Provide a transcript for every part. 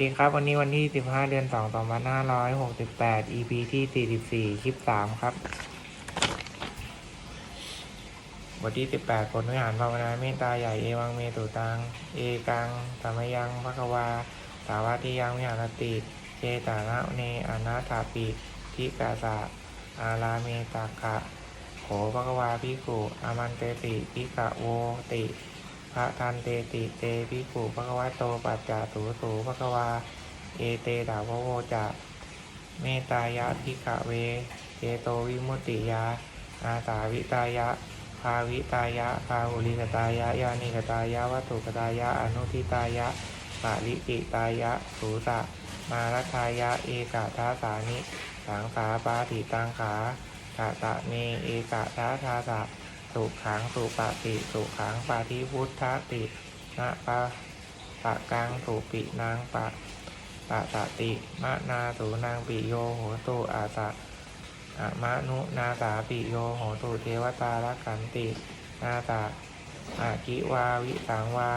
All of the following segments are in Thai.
สวัสดีครับ วันนี้วันที่ 15 เดือน 2 2568 EP ที่ 44 คลิป 3 ครับ บทที่ 18ผลวิหารภาวนาเมตตาใหญ่เอวังเมตุตัง เอกังธรรมยังภควา สาวัติยังวิหารติเจตานะเนอนาถาปิทิกาสะอาลาเมตากะโขภควาภิกุอามันเตติภิกขโวติ พระทันเตติเตภิกขุภควะโตปัจจาตูตูภควา เอเตดาวโวจะเมตายะภิกขเวเจโตวิมุตติยา อาสาวิตายะ ภาวิตายะ ภาหุลิกตายะ ยานิกตายะ วัตถุกตายะ อนุทิตายะปาริกิตายะ สูตะ มารัทายะ เอกาทาสานิ สังสาปาติตังขากะตะเม เอกาทาทาสะ สุขังสุปฏิสุขังปาทิพุทธตินะปะปะกังสุปินางปะปะสะติมะนาสุนางปิโยโหตุอาสะอะมะนุนาสาปิโยโหตุเทวตาลขันติ นาสาอากิวาวิสังวา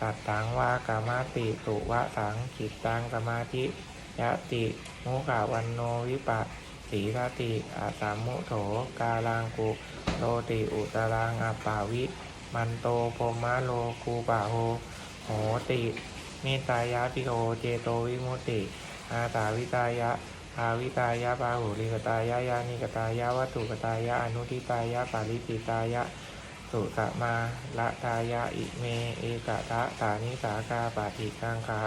สัตตังวากามาติสุวะสังจิตตังสมาธิยะติมุขะวันโนวิปัส สีทติอาสามมุโถกาลังกุโลติอุตรังอปาวิ มันโตพมะโลคูปะโหโหติเมตายะปิโอเจโตวิมุติ อาตาวิตายะภาวิตายะปาหุลิกตายะยานิกตายะวัตถุกตายะอนุทิตายะปาริปิตายะสุสะมาละทายะอิเมเอกะทะสานิสากาปาติกังคา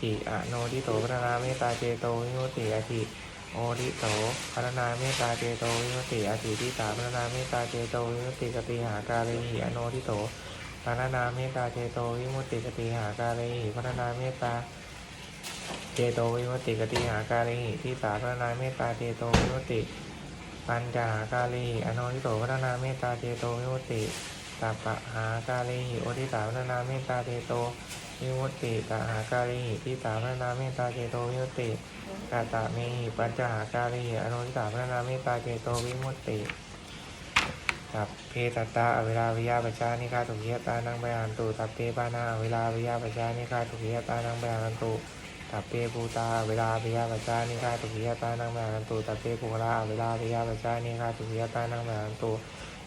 ติอโนทิโตพระนาเมตตาเจโตวิมุตติอธิ โอทิโตพระนาเมตตาเจโตวิมุติอธิที่สาพระนาเมตตาเจโตวิมุติกติหาการิหิอโนทิโตพระนาเมตตาเจโตวิมุติกติหาการิหิพระนาเมตตาเจโตวิมุติกติหาการิหิที่สาพระนาเมตตาเจโตวิมุติปัญจหาการิหิอโนทิโตพระนาเมตตาเจโตวิมุติสัพพะหาการิหิโอทิสาพระนาเมตตาเจโต วิมุตติตหาการิหิที่สาพระนาเมตตาเจโตวิมุตติกาตะเมหิปัญจหาการิหิอโนทิสาพระนาเมตตาเจโตวิมุตติสัพเพตตาอเวลาวิยาปชานิคาตุกิยตานังไบหันตุสัพเพปานาอเวลาวิยาปชานิคาตุกิยตานังไบหันตุตัปเปภูตาเวลาปิยาปัจจานิฆาตุกิยตานังแมหันตุตัปเปภูราเวลาปิยาปัจจานิฆาตุกิยตานังแมหันตุ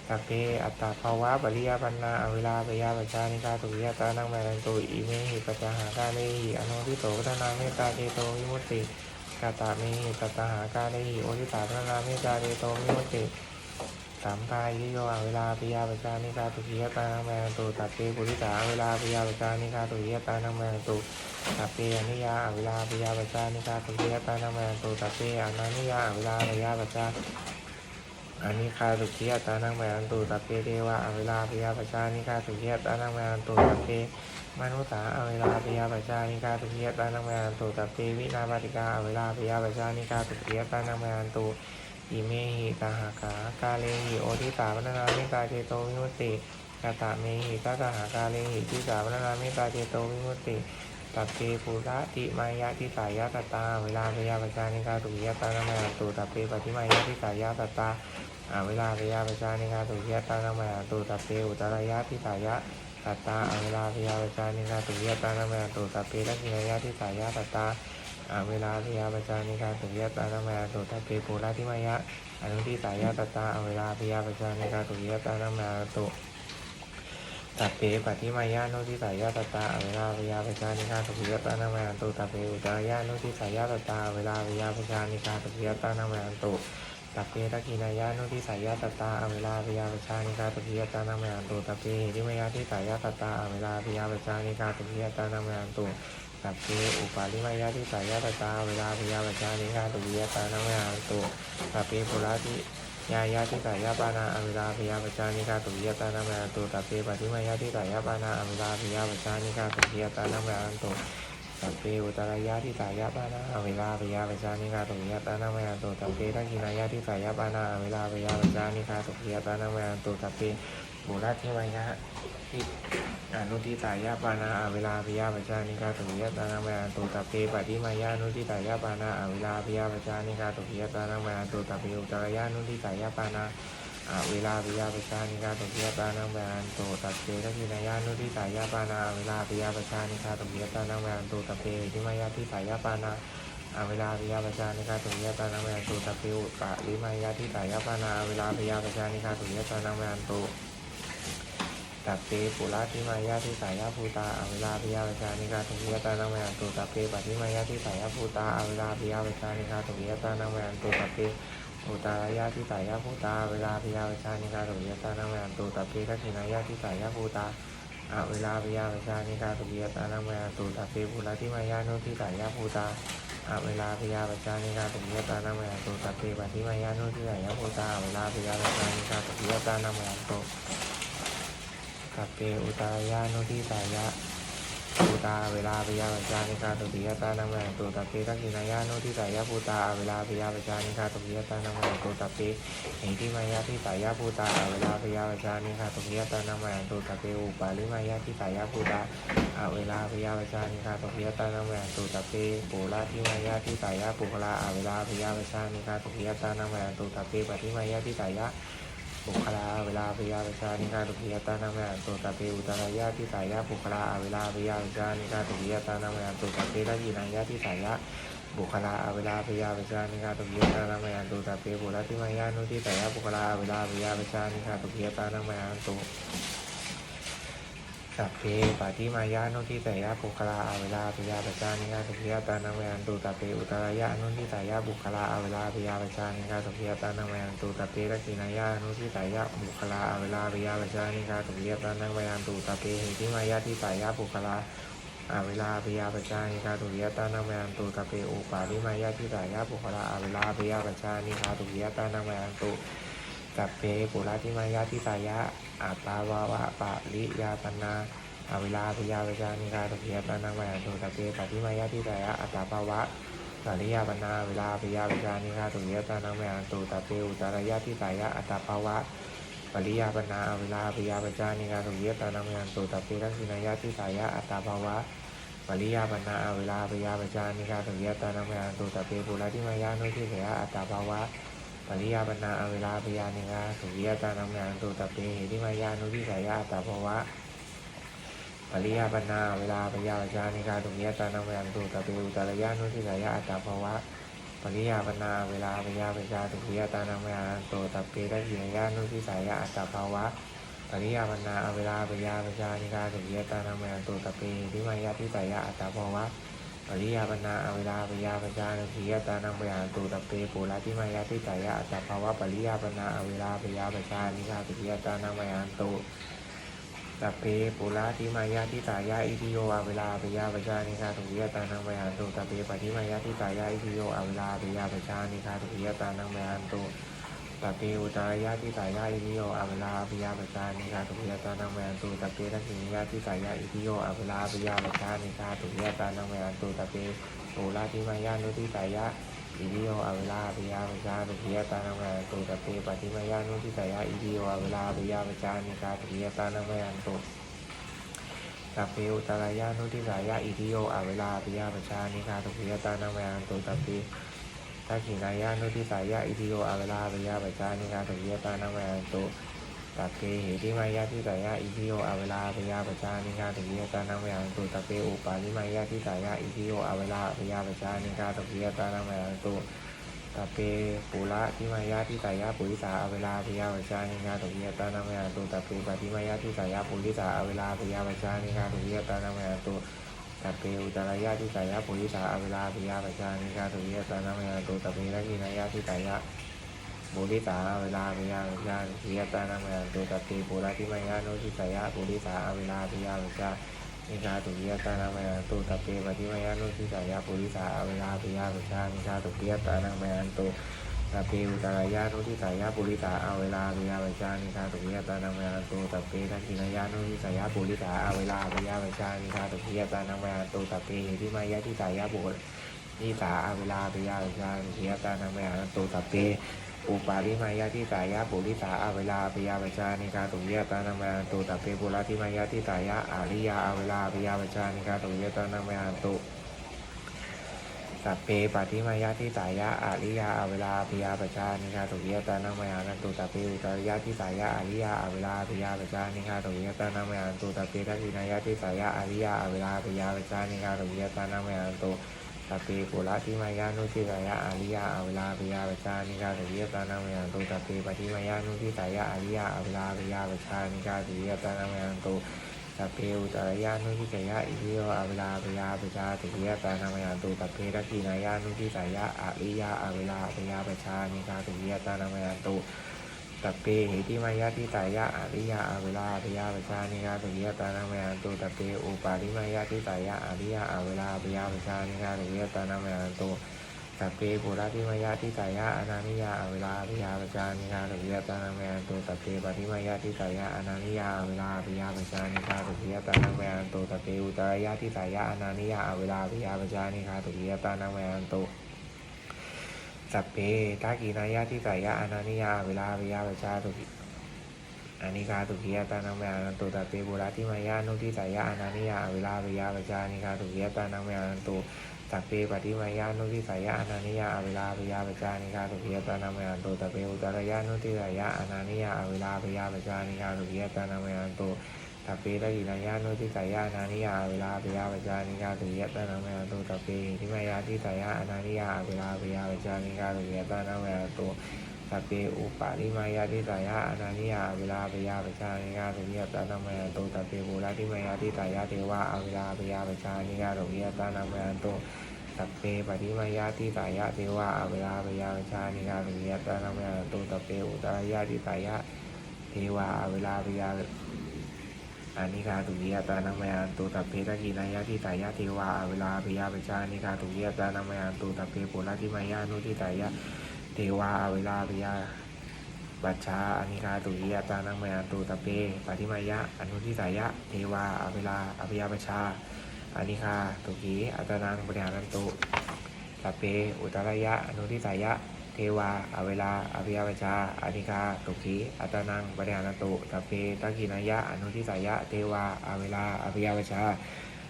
ตัปเปอัตตาภาวะปริยปันนาเวลาปิยาปัจจานิฆาตุกิยตานังแมหันตุอิเมหิปัจจหาการเลหิอนุทิโตพัฒนาเมตตาเจโตวิมุตติกาตาเมหิปัจจหาการเลหิโอทิตาพัฒนาเมตตาเจโตวิมุตติสามกายยิโยเวลาปิยาปัจจานิฆาตุกิยตานังแมหันตุตัปเปปุริสาเวลาปิยาปัจจานิฆาตุกิยตานังแมหันตุตัปเปอนิยาอวิลาปิยาปัจจานิกาตุเกียตานามาตุตัปเปอนานิยาอวิลาปิยาปัจจา อานิคาตุเกียตานังแมาตุตัปเปเทวะอวิลาปิยาปัจจานิกาตุเกียตานังแมาตุตัปเปมนุษาอวิลาปิยาปัจจานิกาตุเกียตานังแมาตุตัปเปวินาปฏิกาอวิลาปิยาปัจจานิกาตุเกียตานังแมาตุอิเมหิตาหากากาเลหิโอทิตาพนาเมตาเจโตวิมุตติกาตาเมหิตาตาหากาเลหิทิสาพนาเมตาเจโตวิมุตติตัปเปภูระติมายะทิสายะตตา เวลาพยาปชานิกาตุกิยตานามาตุตัปเปปฏิมายะทิสายะตตา อาเวลาพยาปชานิกาตุกิยตานามาตุตัเปอุตรายะทิสายะตัตตาอาเวลาพยาปชานิกาตุกิยตานามาตุตัปเปลักินายะทิสายะตัตตาอาเวลาพยาปชานิกาตุกิยตานามาตุตัปเปภูระติมายะอนุทิสายะตัตตาอาเวลาพยาปชานิกาตุกิยตานามาตุตัปเปปฏิมายานุทิสายาตตาเวลาวิยาปชานิคาตุกิยตานามาตุตัเปอุตรายานุทิสายาตตาเวลาวิยาปชานิคาตุกิยตานามาตุ ตัปเปตะกินายานุทิสายาตตาอเวลาวิยาปชานิคาตุกิยตานามยาตุตัปเปหิมยาทิสายาตตาอเวลาวิยาปชานิคาตุกิยตานามยาตุตัปเปอุปาลิมายาทิสายาตตาอเวลาวิยาปชานิคาตุกิยตานามยาตุตัปเปปุระติยายาทิสายาปานาอเวลาพยาปจานิกาตุยตานามยาตุตัปเปปฏิมายาทิสายาปานาอเวลาพยาปจานิกาตุยตานามยาตุ ตัปเปอุตรายาทิสายาปานาอเวลาพยาปจานิกาตุยตานามาตุตัปเปทักขินายาทิสายาปานาอเวลาพยาปจานิกาตุยตานามาตุตัปเปบุรัติมายาทิอนุทิสายาปานาอเวลาพยาปจานิกาตุยตานามาตุตัปเปปฏิมายานุทิสายาปานาอเวลาพยาปจานิกาตุยตานามาตุตัปเปอุตรายานุทิสายาปานา อเวลาปิยาปชานิกาตุกิยตานังแวนโตตัดเจทักินายานุทิสายาปานาเวลาปิยาปชานิกาตุกิยตานังแวนโตตัดเจทิมายาทิสายาปานาอเวลาปิยาปชานิกาตุกิยตานังแวนโตตัดเจอุปะลิมายาทิสายาปานาเวลาปิยาปชานิกาตุกิยตานังแวนโตตัปเปปุระทิมายาทิสายาภูตาอเวลาปิยาวิชานิกาตุกิยตานังมยันตุตัปเปปัทิมายาทิสายาภูตาอเวลาปิยาวิชานิกาตุกิยตานังมยันตุตัปเปอุตารายาทิสายาภูตา เวลาปิยาวิชานิกาตุยตานังมนตุตัปเปทักขินายาทิสายาภูตาอเวลาปิยาวิชานิกาตุยตานังมนตุตัปเปปุระทิมายานุทิสายาภูตาอเวลาปิยาวิชานิกาตุยตานังมนตุตัปเปปัทิมายานุทิสายาภูตา เวลาปิยาวิชานิกาตุยตานังมนตุกัปเปอุตายาโนุทิสายะ ภูตาเวลาปยาปจานิกาตุติยตานังแมตุตัปเปทักขินายานุทิสายะภูตาเวลาปยาปจานิกาตุติยตานังแมตุตัปเปหิทิมายาทิสายะภูตาเวลาปยาปจานิกาตุติยตานังแมตุตัปเปอุปาลิมายาทิสายะภูตาเวลาปยาปจานิกาตุติยตานังแมตุตัปเปปุระทิมายาทิสายะปุคลาเวลาปยาปจานิกาตุติยตานังแมตุตัปเปปฏิมายาทิสายะ บุคลาเวลาพยาประชานิกาตุพิยตานามัยตุตาเปอุตารายาที่สายะบุคลาเวลาพยาประชานิกาตุพิยตานามัยตุตาเปทักขินายาที่สายะบุคลาเวลาพยาประชานิกาตุพิยตานามัยตุตาเปปุระทิมายานุที่สายะบุคลาเวลาพยาประชานิกาตุพิยตานามัยตุ สัพเพปะทิมายานุทิสายะบุคลาอเวลาปิยาวิชานิกาตุกิยตานามัยตุตะเปอุตระยะนุทิสายะบุคลาอเวลาปิยาวิชานิกาตุกิยตานามัยตุตะเปทักขินายานุทิสายะบุคลาอเวลาปิยาวิชานิกาตุกิยตานามัยตุตะเปหิทิมายาทิสายะบุคลาอาเวลาปิยาปจานิคาตุกิยตานังมยันตุตะเปอุปาลิมายาทิสายาปุคละอาเวลาปิยาปจานิคาตุกิยตานังมยันตุ ตัปเปปุระทิมายาทิสายะอาตาวาวะปะลิยาปนาอาเวลาปิยาปจานิคาตุกิยตานังมยันตุตัปเปปะทิมายาทิสายะอัตตาภาวะปริยาปนาเวลาปิยาปจานิคาตุกิยตานังมยันตุตัปเปอุตารยาทิสายะอัตตาภาวะปริยาปนาเวลาปิยาปจานิกาตุเยตานังยันตุตัปเปทักษินายาทิสายะอัตตาภาวะปริยาปนาเวลาปิยาปจานิกาตุเยตานังยันตุตัปเปปุระทิมายานุทิเสยะอัตตาภาวะ ปริยาปนาเวลาปิยานิกาตุเยตานังยันตุตัปเปหิทิมายานุทิเสยะอัตาภาวะปริยาปนาเวลาปิยาปจานิกาตุเยตานังยันตุตัปเปอุตารยานุทิเสยะอัตาภาวะปริยาปนาเวลาปยาปจาตุกิยตานังมยานันโตตัปเปทักขินายานุทิสายะอัตาภาวะปริยาปนาเวลาปยาปจานิกาตุกิยตานังมยานันโตตัปเปทิมายาทิสายะอัตตาภาวะ ปริยาปนาอเวลาปยาปจาตุกิยตานังมยานันโตตัปเปปุระทิมายาทิสายะอัตภาวะปริยาปนาอเวลาปยาปจานิกาตุกิยตานังมยานันโตตัปเปปุระทิมายาทิสายะอิทิโยอเวลาปยาปจานิกาตุกิยตานังมยานันโตตัปเปปฏิมายาทิสายะอิทิโยอเวลาปยาปจานิกาตุกิยตานังมยานันโต ตัปเปอุตายาทิสายะอิทิโยอาเวลาปยาปจานิกาตุกิยตานังมนันโตตัปเปทักขินยาทิสายะอิทิโยอาเวลาปยาปจานิกาตุกิยตานังมนันโตตัปเปปุระทิมายานุทิสายะอิทิโยอาเวลาปิยาปจาตุกิยตานังมนันโตตัปเปปฏิมายานุทิสายะอิทิโยอาเวลาปิยาปจานิกาตุกิยตานังมนันโตตัปเปอุตรายานุทิสายะอิทิโยอาเวลาปิยาปชานิคาตุกิยตานังมนตุตัปเป ทักขินายานุทิสายะอิทิโยอาเวลาปยาปชานิคาตุกิยตานังมยันตุตัปเปเหติมายาทิสายะอิทิโยอาเวลาปยาปชานิคาตุกิยตานังมยันตุตัปเปอุปาลิมายาทิสายะอิทิโยอาเวลาปยาปชานิคาตุกิยตานังมยันตุตัปเปปุระทิมายาทิสายะปุริสาอาเวลาปยาปชานิคาตุกิยตานังมยันตุตัปเปปฏิมายาทิสายะปุริสาอาเวลาปยาปชานิคาตุกิยตานังมยันตุ ตัปเปอุตารายาทิสายะปุริสาอเวลาปิยาปชานิคาตุกิยตานังมยันตุตัปเปทักขินายาทิสายะบุริสาอเวลาปิยาวิชาปิยตานังมยันตุตัตติปุระทิมายานุทิสายะบุริสาอเวลาปิยาวิชานิกาตุปิยตานังมยันตุตัตติปฏิมายานุทิสายะบุริสาอเวลาปิยาวิชานิกาตุปิยตานังมยันตุ ตัปเปอุตารายานุทิสายะบุริสาเวลาปิยาวิชานิกาตุปิยตานังมยันตุตัปเปทักินายานุทิสายะบุริสาเวลาปิยาวิชานิกาตุปิยตานังมยันตุตัปเปทิมายาทิสายะบุริสาเวลาปิยาวิชานิกาตานังมยันตุตัปเปอุปาลิมายาทิสายะปุริสาอาเวลาปิยาปจานิกาตุเยตานามาตุตัปเปปุระทิมายาทิสายะอาริยาอาเวลาปิยาปจานิกาตุเยตานามาตุ สัพเพปฏิมายาทิสายะอาริยาอเวลาปิยาปชานิคาตุยตานังมยานันตุสัพเพอุตรยาทิสายะอาริยาอเวลาปิยาปชานิคาตุยตานังมยานันตุสัพเพทักขินายาทิสายะอาริยาอเวลาปิยาปชานิคาตุยตานังมยานันตุสัพเพปุระทิมายานุทิสายะอาริยาอเวลาปิยาปชานิคาตุยตานังมยานันตุสัพเพปฏิมายานุทิสายะอาริยาอเวลาปิยาปชานิคาตุยตานังมยานันตุ สัพเพอุตรยานุทิสยะอิริโยอาเวลาปยาปชาติเยตานามยานตุสัพเพทักขีนายานุทิสยะอริยาอาเวลาปยาปชานิกาติเยตานามยานตุสัพเพเหติมายาทิสายะอริยาอาเวลาปยาปชานิกาติเยตานามยานตุสัพเพอุปาริมายาทิสายะอริยาอาเวลาปยาปชานิกาติเยตานามยานตุ สัพเพปุระทิมายาทิสายะอนานิยาเวลาปิยาปจานิคาตุเยตานังเมอันตุสัพเพปฏิมายาทิสายะอนานิยาเวลาปิยาปจานิคาตุเยตานังเมอันตุสัพเพอุตรยาทิสายะอนานิยาเวลาปิยาปจานิคาตุเยตานังเมอันตุสัพเพทักีนายาทิสายะอนานิยาเวลาปิยาปจาตุอานิคาตุเยตานังเมอันตุสัพเพปุระทิมายานุทิสายะอนานิยาเวลาปิยาปจานิคาตุเยตานังเมอันตุ สัพเพปฏิมายานุทิสายะอนานิยาอเวลาปยาปจานิกาตุเพียตานามยันโตสัพเพอุตรยานุทิสายะอนานิยาอเวลาปยาปจานิกาตุเพียตานามยันโตสัพเพตกินายานุทิสายะอนานิยาอเวลาปยาปจานิกาตุเพียตานามยันโตสัพเพทิมายาทิสายะอนานิยาอเวลาปยาปจานิกาตุเพียตานามยันโต สัพเพอุปาริมายาทิสายะอนานิยาเวลาปยาปจานิกาตุเพียตานามยันโตสัพเพปุระทิมายาทิสายะเทวะอเวลาปยาปจานิกาตุเพียตานามยันโตสัพเพปฏิมายาทิสายะเทวะอเวลาปยาปชานิกาตุเยตานามยาตุสัพเพอุตรายาทิสายะเทวะอเวลาปยาอานิกาตุเยตานามยาตุสัพเพตะกีนายาทิสายะเทวะอเวลาปิยาปิชานิกาตุเยตานามยาตุสัพเพปุระทิมายานุทิสายะ เทวะอเวลาปยาบัชชาอนิกาตุเยตานามยาตุสัพเพปฏิมายะอนุทิสายะเทวะอเวลาอภิยาปชาอนิคาตุกีอัตานังบริหารันตุสัพเพอุตรยะ อนุทิสายะ เทวาอเวลาอภิยาปชาอนิคาตุกีอัตานังบริหารันตุสัพเพตักกินายะ อนุทิสายะ เทวาอเวลาอภิยาปชา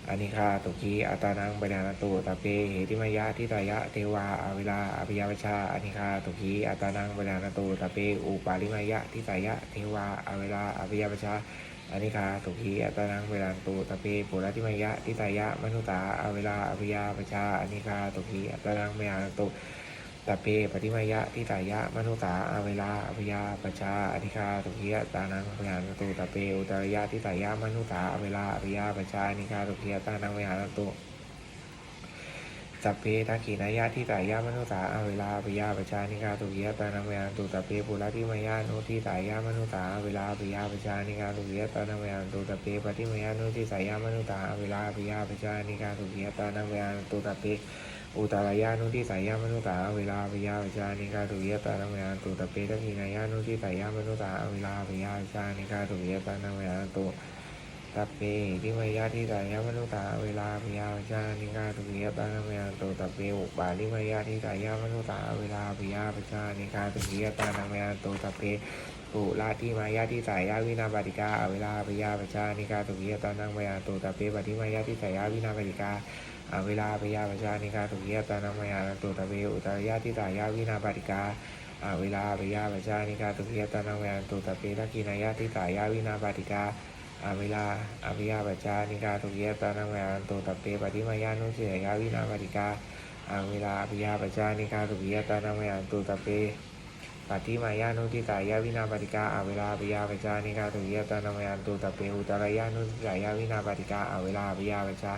อานิคาตุกีอัตานังบริหานตุตาเปเหติมายะทิตายะเทวาอเวลาอภิยาปชาอานิคาตุกีอัตานังบริหานตุตาเปอุปาลิมายะทิตายะเทวาอเวลาอภิยาปชาอานิคาตุกีอัตานังเวลานตุตะเปปุระทิมยะทิตายะมนุตาอเวลาอภิยาปชาอานิคาตุกีอัตานังเวลานตุ ตะเปปฏิมายะทิตายะมนุตาอเวลาอภิยาปชาอานิคาตุกีอัตนังเวลานตุตะเปอุตรยะทิตายะมนุตาอเวลาอภิยาปชาอานิคาตุกีอัตนังเวลานตุสัพเพทักขีนายะที่ตายะมนุษย์สาอาเวลาปิยาปชานิกาตุเยตานามยันตุสัพเพปุระที่มายานุที่ตายะมนุษย์สาอาเวลาปิยาปชานิกาตุเยตานามยันตุสัพเพปฏิมายานุที่สายะมนุษย์สาอาเวลาปิยาปชานิกาตุเยตานามยันตุสัพเพ อุตรายานุที่สายะมนุษย์สาเวลาปิยาปชานิกาตุเยตานามยันตุสัพเพทักขีนายะนุที่สายะมนุษย์สาเวลาปิยาปชานิกาตุเยตานามยันตุตัพเพทิมายาทิสายามนุตาเวลาพยาปชานิกาตุเยตานามยันโตตัพเพอุปาลิมายาทิสายามนุตาเวลาพยาปชานิกาตุเยตานามยันโตตัพเพปุราทิมายาทิสายาวินาปฏิกาเวลาพยาปชานิกาตุเยตานามยันโตตัพเพปฏิมายาทิสายาวินาปฏิกา เวลาพยาปชานิกาตุเยตานามยันโตตัพเพอุตรยาทิสายาวินาปฏิกาเวลาพยาปชานิกาตุเยตานามยันโตตัพเพทักขินายาทิสายาวินาปฏิกาอเวลาอภิยาปจานิกาตุเยตานามยันตุตัพเพปฏิมายานุเสยาวินาปฏิกาอเวลาอภิยาปจานิกาตุเยตานามยันตุตัพเพปฏิมายานุทิตายาวินาปฏิกาอเวลาอภิยาปจานิกาตุเยตานามยันตุตัพเพอุตรยานุทิตายาวินาปฏิกาอเวลาอภิยาปจา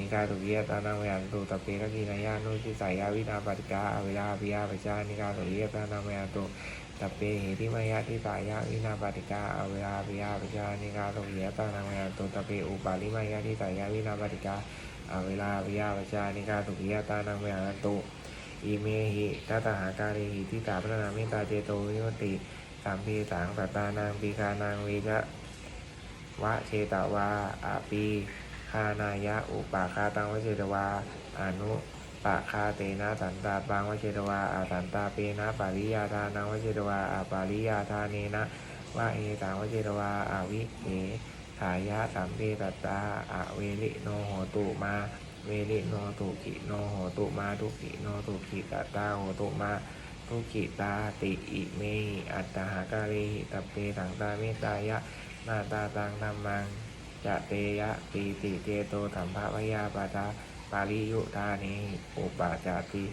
นิกาตุเยตานามยันตุตัพเพกกินายานุทิตายาวินาปฏิกาอเวลาอภิยาปจานิกาตุเยตานามยันตุตัพเหติมายาทิตายะวินาปฏิกาอเวลาปิยาปชานิกาโลเยตานามยาตุตเพอุปาลิมายาทิตายะวินาปฏิกาอเวลาปิยาปชานิกาตุเยตานามยาตุอิเมหิตตหาการิหิทิตาพระนามิตาเจโตวิโยติสามปีสังตตานางปีคานางวีจะวะเชตวาอาปี คานายะอุปาคาตังวเชตวาอนุปะคาเตนะสันตาปังวเชตวาอาสันตาเปนะปาริยาทานังวเชตวาอาปาริยาทาเนนะวะเอตังวเชตวาอาวิเอขายะสัมเปตตาอะเวลิโนโหตุมาเวเวริโนตุกิโนโหตุมาทุกิโนตุกิตตาโหตุมาทุกิตาติอิเมอัตตหากาเลหิตปเปสังตาเมตตายะนาตาตังธรรมัง จะเตยะปีติเจโตธรรมภวายาปาตาปาริยุทานิอุปาจาติ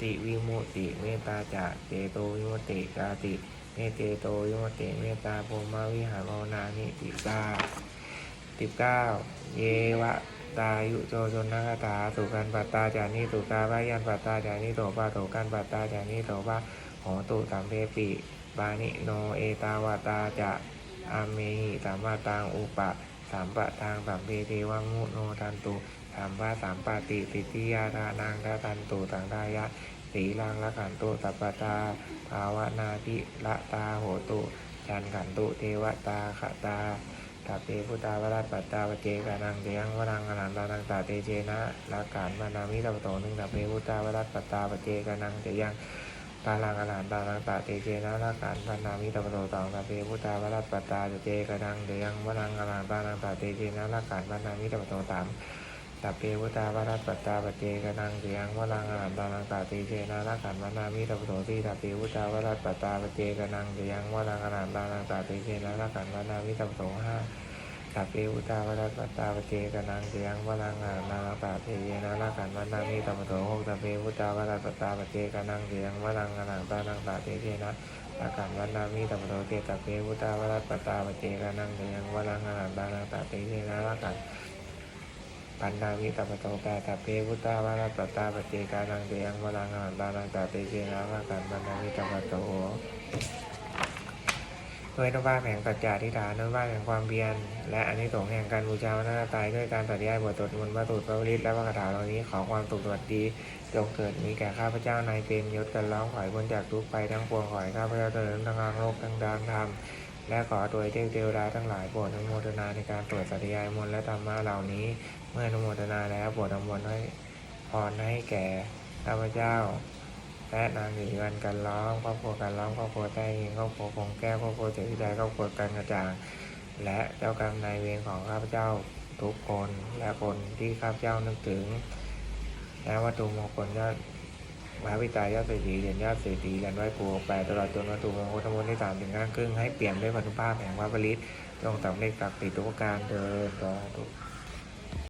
ติวิมุติเมตตาจะเจโตวิมุติกาติเมเจโตวิมุติเมตตาภูมิวิหารภาวนานิติกาสิบเก้าเยวะตายุโจชนนักถาสุกันปัตตาจานิสุกาบายันปัตตาจานิโตปาโตกันปัตตาจานิโตปาโหตุสัมเพปิบานิโนเอตาวตาจะอาเมหิสัมมาตังอุปะ สัมปะทางสัมเพเทวมุโนทันตุสัมปะสัมปะติสิทธิยาทานังทะทันตุตังทายะสีลังละขันตุสัพตาภาวนาทิละตาโหตุจันขันตุเทวตาขตาตาเปพุตาวรัตปัตตาปเจกานังเดียงวรังอนันตานังตาเตเจนะละการมานามิตาปโตหนึ่งตาเปพุตาวรัตปัตตาปเจกานังเดียง ตาลังอนันตานังตาเตเจนะละการมานามิตาปโตสองตาเปพุตาวรัตปัตตาปเจกานังเดียงวรังอนันตานังตาเตเจนะละการมานามิตาปโตสามตัปเปวุตาวรัตปัตตาปเจกนังเสียงวลังอาหารตานังตาเตเจนาละขันวนามิตาปโสตีตัปเปวุตาวรัตปัตตาปเจกนังเสียงวลังอาหารตานังตาเตเจนาละขันวนามิตาปโสห้า ตัปเปวุตาวรัตตาปเจกนังเสียงวลังอาหารตานังตาตีเจนาละขันวันนามิตาปโสหกตัปเปวุตาวรัตตาปเจกนังเสียงวลังอาหารตานังตาตีเจนะละขันวันนามิตาปโสเตตัปเปวุตาวรัตตาปเจกนังเสียงวลังอาหารตานังตาตีเจนะละขันปันนามิตาปโตกาตาเปพุตตาวาราตตาปเจกานังเตียงวรังอาหันตานังตาเตเจนะวากันปันนามิตาปโต ด้วยนว่าแห่งปัจจาธิฐานนว่าแห่งความเพียรและอันนี้สงแห่งการบูชาวนนาตายด้วยการตัดย้ายบทตรมนต์พระสูตรพระวริตและพระคาถาเหล่านี้ขอความสุขสวัสดีจงเกิดมีแก่ข้าพเจ้านายเปรมยศกันร้องขอยพ้นจากทุกไปทั้งปวงขอให้ข้าพเจ้าเจริญทั้งทางโลกทั้งดานธรรมและขอโดยเทพเทวดาทั้งหลายโปรดอนุโมทนาในการตรวจสัตยายมนและธรรมะเหล่านี้ เมื่ออนุโมทนาแล้วโปรดอนุโมทนาให้พรให้แก่ข้าพเจ้า และนางหญิงวันกันร้องครอบครัวกันร้องครอบครัวใต้ยิงครอบครัวคงแก้วครอบครัวเจริญใจครอบครัวกันกระจ่าง และเจ้ากรรมนายเวรของข้าพเจ้าทุกคน และคนที่ข้าพเจ้านึกถึง และวัตถุมงคลยอดพระวิตายยอดเศรษฐีเหรียญยอดเศรษฐีเหรียญไหว้ครูแปดตลอดจนวัตถุมงคลทั้งหมดที่สามถึงข้างครึ่งให้เปลี่ยนด้วยพันธุภาพแห่งพระบริตจงสำเร็จศักดิ์สิทธิ์ทุกการเดินสาธุ